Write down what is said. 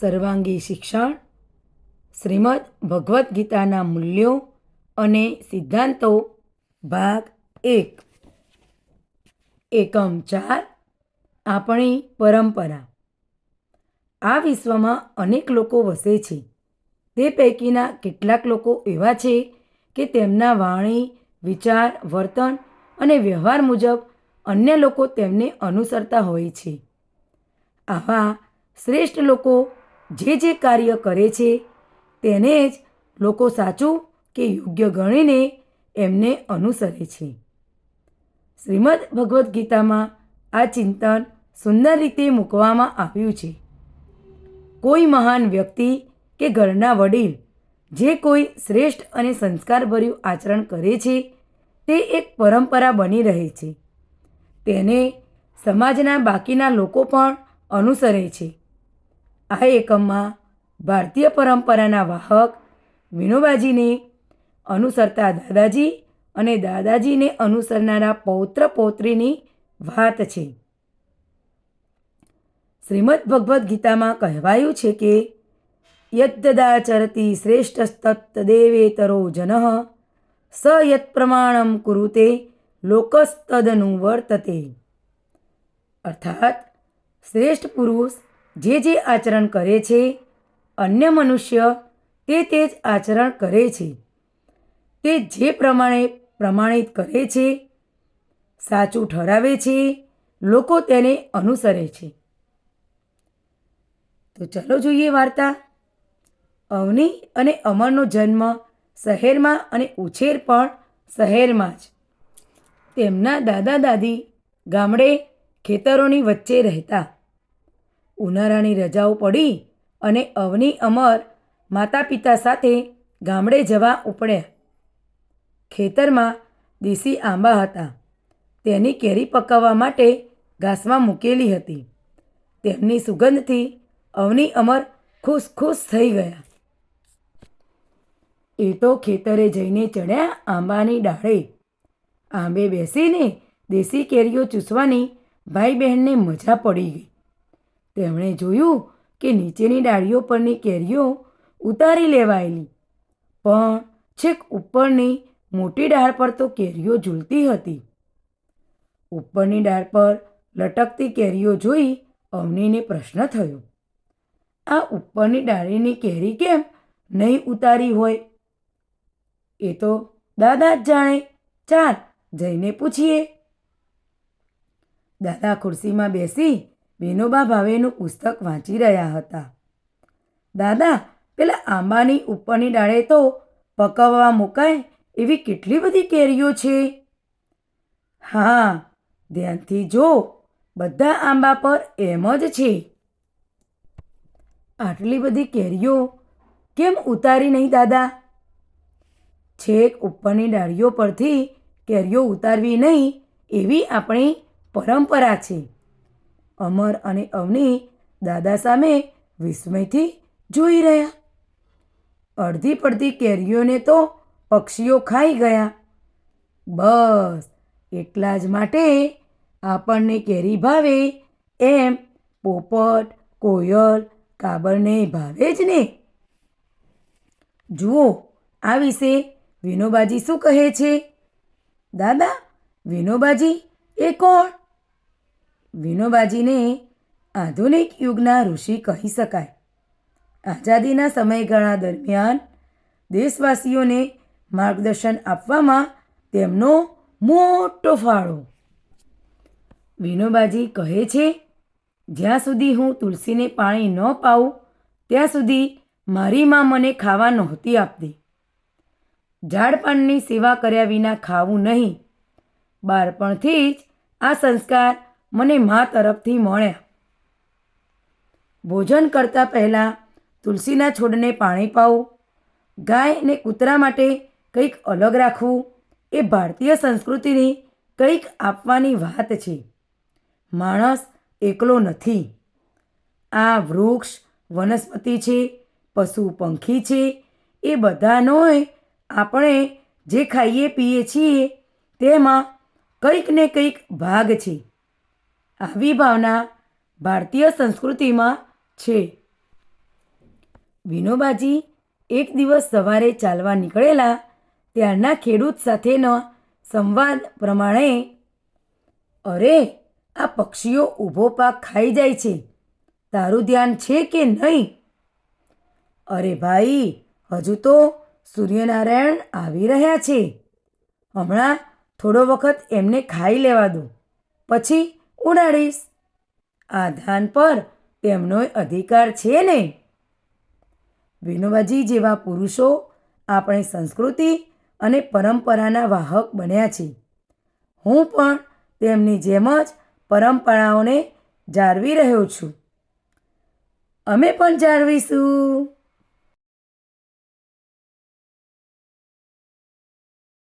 સર્વાંગી શિક્ષણ, શ્રીમદ ભગવદ્ ગીતાના મૂલ્યો અને સિદ્ધાંતો, ભાગ એક. એકમ ચાર, આપણી પરંપરા. આ વિશ્વમાં અનેક લોકો વસે છે. તે પૈકીના કેટલાક લોકો એવા છે કે તેમના વાણી, વિચાર, વર્તન અને વ્યવહાર મુજબ અન્ય લોકો તેમને અનુસરતા હોય છે. આવા શ્રેષ્ઠ લોકો જે જે કાર્ય કરે છે, તેને જ લોકો સાચું કે યોગ્ય ગણીને એમને અનુસરે છે. શ્રીમદ ભગવદ્ ગીતામાં આ ચિંતન સુંદર રીતે મૂકવામાં આવ્યું છે. કોઈ મહાન વ્યક્તિ કે ઘરના વડીલ જે કોઈ શ્રેષ્ઠ અને સંસ્કારભર્યું આચરણ કરે છે, તે એક પરંપરા બની રહે છે. તેને સમાજના બાકીના લોકો પણ અનુસરે છે. આ એકમમાં ભારતીય પરંપરાના વાહક વિનોબાજીને અનુસરતા દાદાજી અને દાદાજીને અનુસરનારા પૌત્ર પૌત્રીની વાત છે. શ્રીમદ ભગવદ્ ગીતામાં કહેવાયું છે કે, યદ્દદાચરતી શ્રેષ્ઠસ્તત્તદેવેતરો જન, સ યત પ્રમાણમ કુરુતે લોકસ્તદનુવર્તતે. અર્થાત, શ્રેષ્ઠ પુરુષ જે જે આચરણ કરે છે, અન્ય મનુષ્ય તે તે જ આચરણ કરે છે. તે જે પ્રમાણે પ્રમાણિત કરે છે, સાચું ઠરાવે છે, લોકો તેને અનુસરે છે. તો ચાલો જોઈએ વાર્તા. અવની અને અમરનો જન્મ શહેરમાં અને ઉછેર પણ શહેરમાં જ. તેમના દાદા દાદી ગામડે ખેતરોની વચ્ચે રહેતા. ઉનાળાની રજાઓ પડી અને અવની અમર માતા પિતા સાથે ગામડે જવા ઉપડ્યા. ખેતરમાં દેશી આંબા હતા. તેની કેરી પકાવવા માટે ઘાસમાં મૂકેલી હતી. તેમની સુગંધથી અવની અમર ખુશ ખુશ થઈ ગયા. એ તો ખેતરે જઈને ચડ્યા આંબાની ડાળે. આંબે બેસીને દેશી કેરીઓ ચૂસવાની ભાઈ બહેનને મજા પડી ગઈ. તેમણે જોયું કે નીચેની ડાળીઓ પરની કેરીઓ ઉતારી લેવાયેલી. પણ છેક ઉપરની મોટી ડાળ પર તો કેરીઓ ઝૂલતી હતી. ઉપરની ડાળ પર લટકતી કેરીઓ જોઈ અવનીને પ્રશ્ન થયો, આ ઉપરની ડાળીની કેરી કેમ નહીં ઉતારી હોય? એ તો દાદા જ જાણે. ચાલ જઈને પૂછીએ. દાદા ખુરશીમાં બેસી વિનોબા ભાવેનું પુસ્તક વાંચી રહ્યા હતા. દાદા, પેલા આંબાની ઉપરની ડાળે તો પકવવા મુકાય એવી કેટલી બધી કેરીઓ છે? હા, ધ્યાનથી જો, બધા આંબા પર એમ જ છે. આટલી બધી કેરીઓ કેમ ઉતારી નહીં, દાદા? છેક ઉપરની ડાળીઓ પરથી કેરીઓ ઉતારવી નહીં એવી આપણી પરંપરા છે. અમર અને અવની દાદા સામે વિસ્મયથી જોઈ રહ્યા. અડધી પડતી કેરીઓને તો પક્ષીઓ ખાઈ ગયા. બસ, એટલા જ માટે આપણને કેરી ભાવે એમ પોપટ, કોયલ, કાબરને ભાવે જ ને. જુઓ, આ વિશે વિનોબાજી શું કહે છે? દાદા, વિનોબાજી, એ કોણ? વિનોબાજીને આધુનિક યુગના ઋષિ કહી શકાય. આઝાદીના સમયગાળા દરમિયાન દેશવાસીઓને માર્ગદર્શન આપવામાં તેમનો મોટો ફાળો. વિનોબાજી કહે છે, જ્યાં સુધી હું તુલસીને પાણી ન પાઉં, ત્યાં સુધી મારી માં મને ખાવા નહોતી આપતી. ઝાડપાનની સેવા કર્યા વિના ખાવું નહીં. બાળપણથી જ આ સંસ્કાર મને મા તરફથી મળ્યા ભોજન કરતાં પહેલાં તુલસીના છોડને પાણી પાવું. ગાય અને કૂતરા માટે કંઈક અલગ રાખવું. એ ભારતીય સંસ્કૃતિની કંઈક આપવાની વાત છે. માણસ એકલો નથી. આ વૃક્ષ વનસ્પતિ છે, પશુ પંખી છે, એ બધાનોય આપણે જે ખાઈએ, પીએ છીએ, તેમાં કંઈક ને કંઈક ભાગ છે. આવી ભાવના ભારતીય સંસ્કૃતિમાં છે. વિનોબાજી એક દિવસ સવારે ચાલવા નીકળેલા ત્યારના ખેડૂત સાથેનો સંવાદ પ્રમાણે, અરે, આ પક્ષીઓ ઊભો પાક ખાઈ જાય છે. તારું ધ્યાન છે કે નહીં? અરે ભાઈ, હજુ તો સૂર્યનારાયણ આવી રહ્યા છે. હમણાં થોડો વખત એમને ખાઈ લેવા દો. પછી ઉડાડીશ. આ ધાન પર તેમનો અધિકાર છે ને? વિનોબાજી જેવા પુરુષો આપણી સંસ્કૃતિ અને પરંપરાના વાહક બન્યા છે. હું પણ તેમની જેમ જ પરંપરાઓને જાળવી રહ્યો છું. અમે પણ જાળવીશું.